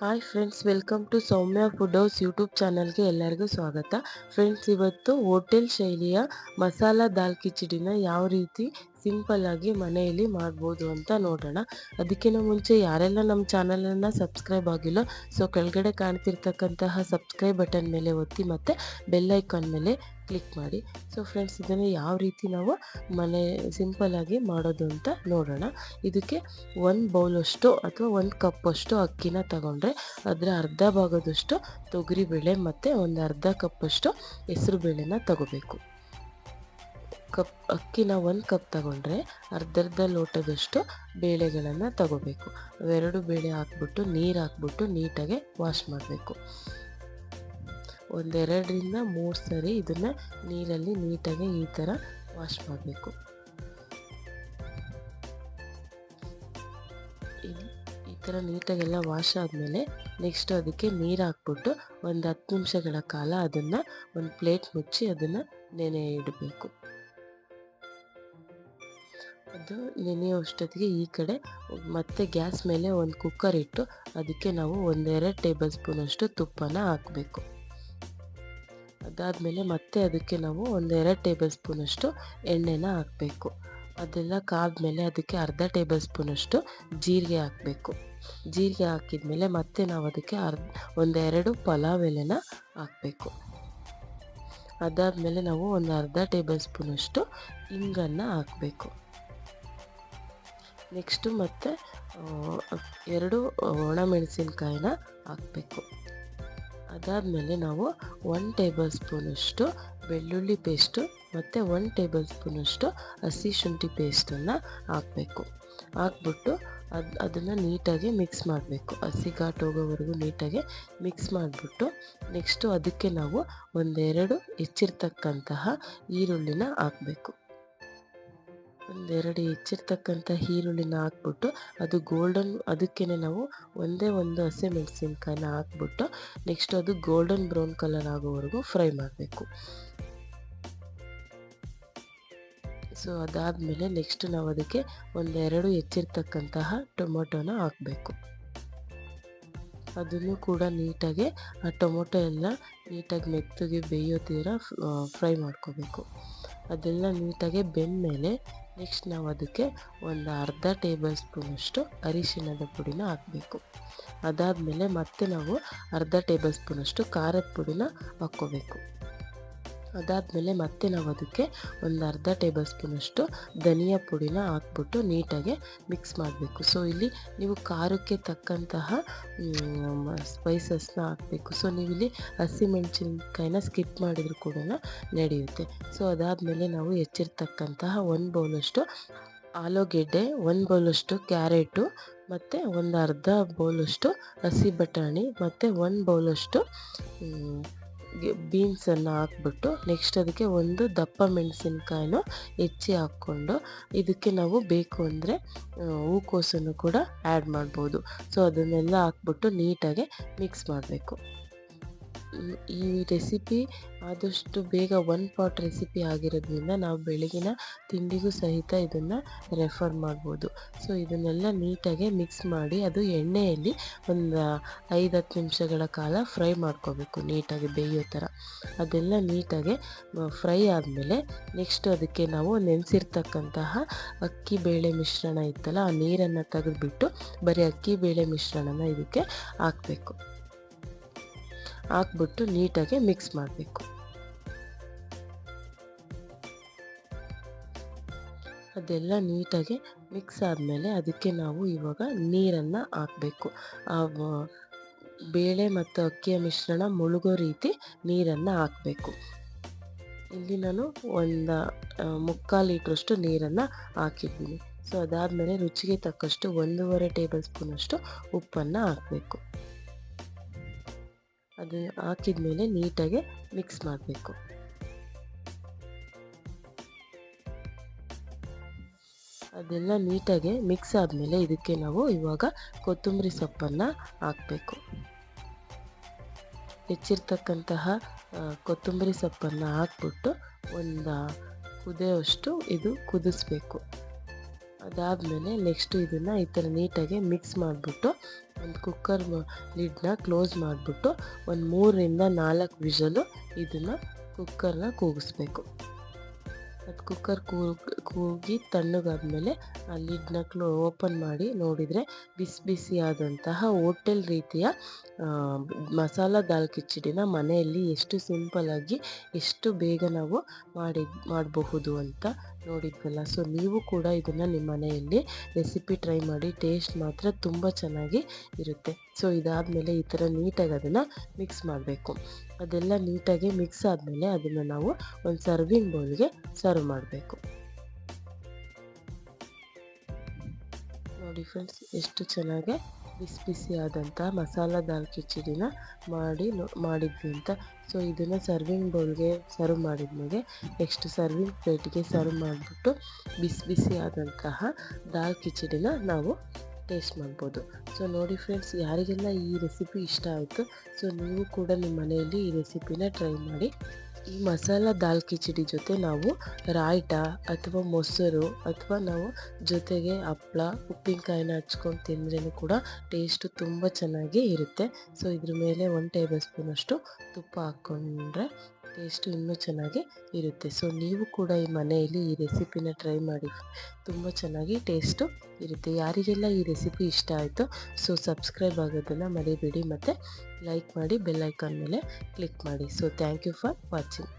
Hi friends welcome to Soumya food house YouTube ಚಾನಲ್ಗೆ ಎಲ್ಲರಿಗೂ ಸ್ವಾಗತ. ಫ್ರೆಂಡ್ಸ್ ಇವತ್ತು ಹೋಟೆಲ್ ಶೈಲಿಯ ಮಸಾಲ ದಾಲ್ ಕಿಚಡಿನ ಯಾವ ರೀತಿ ಸಿಂಪಲ್ ಆಗಿ ಮನೆಯಲ್ಲಿ ಮಾಡ್ಬೋದು ಅಂತ ನೋಡೋಣ. ಅದಕ್ಕಿಂತ ಮುಂಚೆ ಯಾರೆಲ್ಲ ನಮ್ಮ ಚಾನಲನ್ನು ಸಬ್ಸ್ಕ್ರೈಬ್ ಆಗಿಲ್ಲ ಸೊ ಕೆಳಗಡೆ ಕಾಣ್ತಿರ್ತಕ್ಕಂತಹ ಸಬ್ಸ್ಕ್ರೈಬ್ ಬಟನ್ ಮೇಲೆ ಒತ್ತಿ ಮತ್ತು ಬೆಲ್ಲೈಕಾನ್ ಮೇಲೆ ಕ್ಲಿಕ್ ಮಾಡಿ. ಸೊ ಫ್ರೆಂಡ್ಸ್ ಇದನ್ನು ಯಾವ ರೀತಿ ನಾವು ಮನೆ ಸಿಂಪಲ್ಲಾಗಿ ಮಾಡೋದು ಅಂತ ನೋಡೋಣ. ಇದಕ್ಕೆ ಒಂದು ಬೌಲಷ್ಟು ಅಥವಾ ಒಂದು ಕಪ್ಪಷ್ಟು ಅಕ್ಕಿನ ತಗೊಂಡ್ರೆ ಅದರ ಅರ್ಧ ಭಾಗದಷ್ಟು ತೊಗರಿಬೇಳೆ ಮತ್ತು ಒಂದು ಅರ್ಧ ಕಪ್ಪಷ್ಟು ಹೆಸರು ಬೇಳೆನ ತಗೋಬೇಕು. ಕಪ್ ಅಕ್ಕಿನ ಒಂದು ಕಪ್ ತಗೊಂಡ್ರೆ ಅರ್ಧರ್ಧ ಲೋಟದಷ್ಟು ಬೇಳೆಗಳನ್ನು ತಗೋಬೇಕು. ಅವೆರಡು ಬೇಳೆ ಹಾಕ್ಬಿಟ್ಟು ನೀರು ಹಾಕ್ಬಿಟ್ಟು ನೀಟಾಗಿ ವಾಶ್ ಮಾಡಬೇಕು. ಒಂದೆರಡರಿಂದ ಮೂರು ಸರಿ ಇದನ್ನು ನೀರಲ್ಲಿ ನೀಟಾಗಿ ಈ ಥರ ವಾಶ್ ಮಾಡಬೇಕು. ಈ ಥರ ನೀಟಾಗೆಲ್ಲ ವಾಶ್ ಆದಮೇಲೆ ನೆಕ್ಸ್ಟ್ ಅದಕ್ಕೆ ನೀರು ಹಾಕ್ಬಿಟ್ಟು ಒಂದು ಹತ್ತು ನಿಮಿಷಗಳ ಕಾಲ ಅದನ್ನು ಒಂದು ಪ್ಲೇಟ್ ಮುಚ್ಚಿ ಅದನ್ನು ನೆನೆ ಇಡಬೇಕು. ಅದು ನೆನೆಯುವಷ್ಟೊತ್ತಿಗೆ ಈ ಕಡೆ ಮತ್ತೆ ಗ್ಯಾಸ್ ಮೇಲೆ ಒಂದು ಕುಕ್ಕರ್ ಇಟ್ಟು ಅದಕ್ಕೆ ನಾವು ಒಂದೆರಡು ಟೇಬಲ್ ಸ್ಪೂನಷ್ಟು ತುಪ್ಪನ ಹಾಕಬೇಕು. ಅದಾದಮೇಲೆ ಮತ್ತೆ ಅದಕ್ಕೆ ನಾವು ಒಂದೆರಡು ಟೇಬಲ್ ಸ್ಪೂನಷ್ಟು ಎಣ್ಣೆನ ಹಾಕಬೇಕು. ಅದೆಲ್ಲ ಕಾದ್ಮೇಲೆ ಅದಕ್ಕೆ ಅರ್ಧ ಟೇಬಲ್ ಸ್ಪೂನಷ್ಟು ಜೀರಿಗೆ ಹಾಕಬೇಕು. ಜೀರಿಗೆ ಹಾಕಿದ್ಮೇಲೆ ಮತ್ತೆ ನಾವು ಅದಕ್ಕೆ ಅರ್ಧ, ಒಂದೆರಡು ಪಲಾವ್ ಎಲೆನ ಹಾಕಬೇಕು. ಅದಾದಮೇಲೆ ನಾವು ಒಂದು ಅರ್ಧ ಟೇಬಲ್ ಸ್ಪೂನಷ್ಟು ಇಂಗನ್ನು ಹಾಕಬೇಕು. ನೆಕ್ಸ್ಟು ಮತ್ತು ಎರಡು ಒಣಮೆಣಸಿನ್ಕಾಯಿನ ಹಾಕಬೇಕು. ಅದಾದಮೇಲೆ ನಾವು ಒನ್ ಟೇಬಲ್ ಸ್ಪೂನಷ್ಟು ಬೆಳ್ಳುಳ್ಳಿ ಪೇಸ್ಟು ಮತ್ತು ಒನ್ ಟೇಬಲ್ ಸ್ಪೂನಷ್ಟು ಹಸಿ ಶುಂಠಿ ಪೇಸ್ಟನ್ನು ಹಾಕಬೇಕು. ಹಾಕ್ಬಿಟ್ಟು ಅದು ಅದನ್ನು ನೀಟಾಗಿ ಮಿಕ್ಸ್ ಮಾಡಬೇಕು. ಹಸಿ ಘಾಟ್ ಹೋಗೋವರೆಗೂ ನೀಟಾಗಿ ಮಿಕ್ಸ್ ಮಾಡಿಬಿಟ್ಟು ನೆಕ್ಸ್ಟು ಅದಕ್ಕೆ ನಾವು ಒಂದೆರಡು ಹೆಚ್ಚಿರ್ತಕ್ಕಂತಹ ಈರುಳ್ಳಿನ ಹಾಕಬೇಕು. ಒಂದೆರಡು ಹೆಚ್ಚಿರ್ತಕ್ಕಂಥ ಈರುಳ್ಳಿನ ಹಾಕ್ಬಿಟ್ಟು ಅದು ಗೋಲ್ಡನ್ ಅದಕ್ಕೇ ನಾವು ಒಂದೇ ಒಂದು ಹಸಿ ಮೆಣಸಿನ್ಕಾಯಿನ ಹಾಕ್ಬಿಟ್ಟು ನೆಕ್ಸ್ಟ್ ಅದು ಗೋಲ್ಡನ್ ಬ್ರೌನ್ ಕಲರ್ ಆಗೋವರೆಗೂ ಫ್ರೈ ಮಾಡಬೇಕು. ಸೊ ಅದಾದಮೇಲೆ ನೆಕ್ಸ್ಟ್ ನಾವು ಅದಕ್ಕೆ ಒಂದೆರಡು ಹೆಚ್ಚಿರ್ತಕ್ಕಂತಹ ಟೊಮೊಟೊನ ಹಾಕಬೇಕು. ಅದನ್ನು ಕೂಡ ನೀಟಾಗಿ ಆ ಟೊಮೊಟೊ ಎಲ್ಲ ನೀಟಾಗಿ ಮೆತ್ತಗೆ ಬೇಯೋ ಥರ ಫ್ರೈ ಮಾಡ್ಕೋಬೇಕು. ಅದೆಲ್ಲ ನೀಟಾಗಿ ಬೆಂದಮೇಲೆ ನೆಕ್ಸ್ಟ್ ನಾವು ಅದಕ್ಕೆ ಒಂದು ಅರ್ಧ ಟೇಬಲ್ ಸ್ಪೂನಷ್ಟು ಅರಿಶಿಣದ ಪುಡಿನ ಹಾಕಬೇಕು. ಅದಾದಮೇಲೆ ಮತ್ತೆ ನಾವು ಅರ್ಧ ಟೇಬಲ್ ಸ್ಪೂನಷ್ಟು ಖಾರದ ಪುಡಿನ ಹಾಕ್ಕೋಬೇಕು. ಅದಾದಮೇಲೆ ಮತ್ತೆ ನಾವು ಅದಕ್ಕೆ ಒಂದು ಅರ್ಧ ಟೇಬಲ್ ಸ್ಪೂನಷ್ಟು ಧನಿಯಾ ಪುಡಿನ ಹಾಕ್ಬಿಟ್ಟು ನೀಟಾಗಿ ಮಿಕ್ಸ್ ಮಾಡಬೇಕು. ಸೊ ಇಲ್ಲಿ ನೀವು ಖಾರಕ್ಕೆ ತಕ್ಕಂತಹ ಸ್ಪೈಸಸ್ನ ಹಾಕಬೇಕು. ಸೊ ನೀವು ಇಲ್ಲಿ ಹಸಿಮೆಣಸಿನ್ಕಾಯಿನ ಸ್ಕಿಪ್ ಮಾಡಿದ್ರು ಕೂಡ ನಡೆಯುತ್ತೆ. ಸೊ ಅದಾದಮೇಲೆ ನಾವು ಹೆಚ್ಚಿರ್ತಕ್ಕಂತಹ ಒಂದು ಬೌಲಷ್ಟು ಆಲೂಗೆಡ್ಡೆ, ಒಂದು ಬೌಲಷ್ಟು ಕ್ಯಾರೆಟು, ಮತ್ತು ಒಂದು ಅರ್ಧ ಬೌಲಷ್ಟು ಹಸಿ ಬಟಾಣಿ, ಮತ್ತು ಒಂದು ಬೌಲಷ್ಟು ಬೀನ್ಸನ್ನು ಹಾಕ್ಬಿಟ್ಟು ನೆಕ್ಸ್ಟ್ ಅದಕ್ಕೆ ಒಂದು ದಪ್ಪ ಮೆಣಸಿನ್ಕಾಯಿನ ಹೆಚ್ಚಿ ಹಾಕ್ಕೊಂಡು ಇದಕ್ಕೆ ನಾವು ಬೇಕು ಅಂದರೆ ಹೂಕೋಸನ್ನು ಕೂಡ ಆ್ಯಡ್ ಮಾಡ್ಬೋದು. ಸೊ ಅದನ್ನೆಲ್ಲ ಹಾಕ್ಬಿಟ್ಟು ನೀಟಾಗಿ ಮಿಕ್ಸ್ ಮಾಡಬೇಕು. ಈ ರೆಸಿಪಿ ಆದಷ್ಟು ಬೇಗ ಒನ್ ಪಾಟ್ ರೆಸಿಪಿ ಆಗಿರೋದ್ರಿಂದ ನಾವು ಬೆಳಗಿನ ತಿಂಡಿಗೂ ಸಹಿತ ಇದನ್ನು ರೆಫರ್ ಮಾಡ್ಬೋದು. ಸೊ ಇದನ್ನೆಲ್ಲ ನೀಟಾಗಿ ಮಿಕ್ಸ್ ಮಾಡಿ ಅದು ಎಣ್ಣೆಯಲ್ಲಿ ಒಂದು ಐದು ಹತ್ತು ನಿಮಿಷಗಳ ಕಾಲ ಫ್ರೈ ಮಾಡ್ಕೋಬೇಕು ನೀಟಾಗಿ ಬೇಯೋ ಥರ ಅದೆಲ್ಲ ನೀಟಾಗಿ ಫ್ರೈ ಆದಮೇಲೆ ನೆಕ್ಸ್ಟ್ ಅದಕ್ಕೆ ನಾವು ನೆನೆಸಿರ್ತಕ್ಕಂತಹ ಅಕ್ಕಿ ಬೇಳೆ ಮಿಶ್ರಣ ಇತ್ತಲ್ಲ, ಆ ನೀರನ್ನು ತೆಗೆದುಬಿಟ್ಟು ಬರೀ ಅಕ್ಕಿ ಬೇಳೆ ಮಿಶ್ರಣನ ಇದಕ್ಕೆ ಹಾಕಬೇಕು. ಹಾಕ್ಬಿಟ್ಟು ನೀಟಾಗಿ ಮಿಕ್ಸ್ ಮಾಡಬೇಕು. ಅದೆಲ್ಲ ನೀಟಾಗಿ ಮಿಕ್ಸ್ ಆದಮೇಲೆ ಅದಕ್ಕೆ ನಾವು ಇವಾಗ ನೀರನ್ನು ಹಾಕಬೇಕು. ಆ ಬೇಳೆ ಮತ್ತು ಅಕ್ಕಿಯ ಮಿಶ್ರಣ ಮುಳುಗೋ ರೀತಿ ನೀರನ್ನು ಹಾಕಬೇಕು. ಇಲ್ಲಿ ನಾನು ಒಂದು ಮುಕ್ಕಾಲು ಲೀಟ್ರಷ್ಟು ನೀರನ್ನು ಹಾಕಿದ್ದೀನಿ. ಸೊ ಅದಾದಮೇಲೆ ರುಚಿಗೆ ತಕ್ಕಷ್ಟು ಒಂದೂವರೆ ಟೇಬಲ್ ಸ್ಪೂನಷ್ಟು ಉಪ್ಪನ್ನು ಹಾಕಬೇಕು. ಅದನ್ನು ಹಾಕಿದ ಮೇಲೆ ನೀಟಾಗಿ ಮಿಕ್ಸ್ ಮಾಡಬೇಕು. ಅದೆಲ್ಲ ನೀಟಾಗಿ ಮಿಕ್ಸ್ ಆದಮೇಲೆ ಇದಕ್ಕೆ ನಾವು ಇವಾಗ ಕೊತ್ತಂಬರಿ ಸೊಪ್ಪನ್ನು ಹಾಕಬೇಕು. ಹೆಚ್ಚಿರ್ತಕ್ಕಂತಹ ಕೊತ್ತಂಬರಿ ಸೊಪ್ಪನ್ನು ಹಾಕ್ಬಿಟ್ಟು ಒಂದು ಕುದಿಯೋಷ್ಟು ಇದು ಕುದಿಸ್ಬೇಕು. ಅದಾದಮೇಲೆ ನೆಕ್ಸ್ಟ್ ಇದನ್ನು ಈ ಥರ ನೀಟಾಗಿ ಮಿಕ್ಸ್ ಮಾಡಿಬಿಟ್ಟು ಒಂದು ಕುಕ್ಕರ್ ಲಿಡ್ನ ಕ್ಲೋಸ್ ಮಾಡಿಬಿಟ್ಟು ಒಂದು ಮೂರರಿಂದ ನಾಲ್ಕು ವಿಷಲು ಇದನ್ನು ಕುಕ್ಕರ್ನ ಕೂಗಿಸ್ಬೇಕು. ಅದು ಕುಕ್ಕರ್ ಕೂಗ್ ಕೂಗಿ ತಣ್ಣಗಾದ್ಮೇಲೆ ಆ ಲಿಡ್ನ ಕ್ಲೋ, ಓಪನ್ ಮಾಡಿ ನೋಡಿದರೆ ಬಿಸಿ ಬಿಸಿಯಾದಂತಹ ಹೋಟೆಲ್ ರೀತಿಯ ಮಸಾಲ ದಾಲ್ ಕಿಚಡಿನ ಮನೆಯಲ್ಲಿ ಎಷ್ಟು ಸಿಂಪಲಾಗಿ ಎಷ್ಟು ಬೇಗ ನಾವು ಮಾಡಿ, ಮಾಡಬಹುದು ಅಂತ ನೋಡಿದ್ವಲ್ಲ. ಸೊ, ನೀವು ಕೂಡ ಇದನ್ನು ನಿಮ್ಮ ಮನೆಯಲ್ಲಿ ರೆಸಿಪಿ ಟ್ರೈ ಮಾಡಿ, ಟೇಸ್ಟ್ ಮಾತ್ರ ತುಂಬ ಚೆನ್ನಾಗಿ ಇರುತ್ತೆ. ಸೊ, ಇದಾದಮೇಲೆ ಈ ಥರ ನೀಟಾಗಿ ಅದನ್ನು ಮಿಕ್ಸ್ ಮಾಡಬೇಕು. ಅದೆಲ್ಲ ನೀಟಾಗಿ ಮಿಕ್ಸ್ ಆದಮೇಲೆ ಅದನ್ನು ನಾವು ಒಂದು ಸರ್ವಿಂಗ್ ಬೌಲ್ಗೆ ಸರ್ವ್ ಮಾಡಬೇಕು. ನೋಡಿ ಫ್ರೆಂಡ್ಸ್ ಎಷ್ಟು ಚೆನ್ನಾಗಿ ಬಿಸಿ ಬಿಸಿ ಆದಂಥ ಮಸಾಲ ದಾಲ್ ಕಿಚಡಿನ ಮಾಡಿ ಮಾಡಿದ್ವಿ ಅಂತ. ಸೊ ಇದನ್ನು ಸರ್ವಿಂಗ್ ಬೌಲ್ಗೆ ಸರ್ವ್ ಮಾಡಿದ್ಮೇಲೆ ನೆಕ್ಸ್ಟ್ ಸರ್ವಿಂಗ್ ಪ್ಲೇಟ್ಗೆ ಸರ್ವ್ ಮಾಡಿಬಿಟ್ಟು ಬಿಸಿ ಬಿಸಿ ಆದಂತಹ ದಾಲ್ ಕಿಚಡಿನ ನಾವು ಟೇಸ್ಟ್ ಮಾಡ್ಬೋದು. ಸೊ ನೋಡಿ ಫ್ರೆಂಡ್ಸ್ ಯಾರಿಗೆಲ್ಲ ಈ ರೆಸಿಪಿ ಇಷ್ಟ ಆಯಿತು ಸೊ ನೀವು ಕೂಡ ನಿಮ್ಮ ಮನೆಯಲ್ಲಿ ಈ ರೆಸಿಪಿನ ಟ್ರೈ ಮಾಡಿ ಮಸಾಲ ದಾಲ್ ಕಿಚಡಿ ಜೊತೆ ನಾವು ರಾಯ್ಟ ಅಥವಾ ಮೊಸರು ಅಥವಾ ನಾವು ಜೊತೆಗೆ ಹಪ್ಳ, ಉಪ್ಪಿನಕಾಯಿನ ಹಚ್ಕೊಂಡು ತಿಂದ್ರೂ ಕೂಡ ಟೇಸ್ಟು ತುಂಬ ಚೆನ್ನಾಗಿ ಇರುತ್ತೆ. ಸೊ ಇದ್ರ ಮೇಲೆ ಒನ್ ಟೇಬಲ್ ಸ್ಪೂನಷ್ಟು ತುಪ್ಪ ಹಾಕ್ಕೊಂಡ್ರೆ ಟೇಸ್ಟು ಇನ್ನೂ ಚೆನ್ನಾಗಿ ಇರುತ್ತೆ. ಸೊ ನೀವು ಕೂಡ ಈ ಮನೆಯಲ್ಲಿ ಈ ರೆಸಿಪಿನ ಟ್ರೈ ಮಾಡಿ. ತುಂಬ ಚೆನ್ನಾಗಿ ಟೇಸ್ಟು ಇರುತ್ತೆ. ಯಾರಿಗೆಲ್ಲ ಈ ರೆಸಿಪಿ ಇಷ್ಟ ಆಯಿತು ಸೊ ಸಬ್ಸ್ಕ್ರೈಬ್ ಆಗೋದನ್ನು ಮರಿಬೇಡಿ. ಮತ್ತು ಲೈಕ್ ಮಾಡಿ ಬೆಲ್ ಐಕಾನ್ ಮೇಲೆ ಕ್ಲಿಕ್ ಮಾಡಿ. So thank you for watching